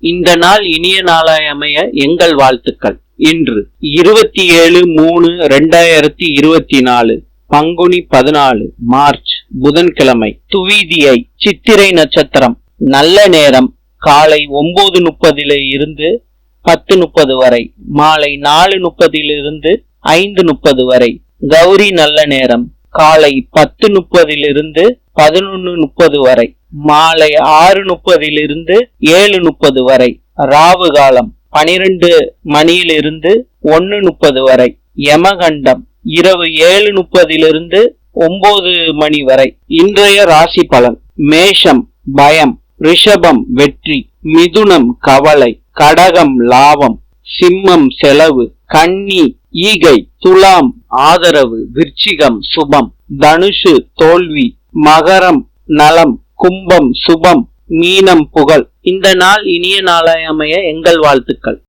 இந்த நாள் இனிய நாளாய் அமைய எங்கள் வாழ்த்துக்கள். இன்று இருபத்தி ஏழு மூணு ரெண்டாயிரத்தி இருபத்தி நாலு பங்குனி பதினாலு மார்ச் புதன்கிழமை துவீதியை சித்திரை நட்சத்திரம். நல்ல நேரம் காலை ஒன்பது முப்பதில இருந்து பத்து முப்பது வரை மாலை நாலு முப்பதிலிருந்து ஐந்து முப்பது வரை. கௌரி நல்ல நேரம் காலை பத்து முப்பதிலிருந்து பதினொன்னு முப்பது வரை மாலை ஆறு முப்பதிலிருந்து ஏழு முப்பது வரை ராவு காலம் பனிரெண்டு மணியிலிருந்து ஒன்னு முப்பது வரை யமகண்டம் இரவு ஏழு முப்பதிலிருந்து ஒன்பது மணி வரை. இன்றைய ராசி பலன் மேஷம் பயம் ரிஷபம் வெற்றி மிதுனம் கவலை கடகம் லாபம் சிம்மம் செலவு கன்னி ஈகை துலாம் ஆதரவு விருச்சிகம் சுபம் தனுஷு தோல்வி மகரம் நலம் கும்பம் சுபம் மீனம் புகழ். இந்த நாள் இனிய நாளாய் அமைய எங்கள் வாழ்த்துக்கள்.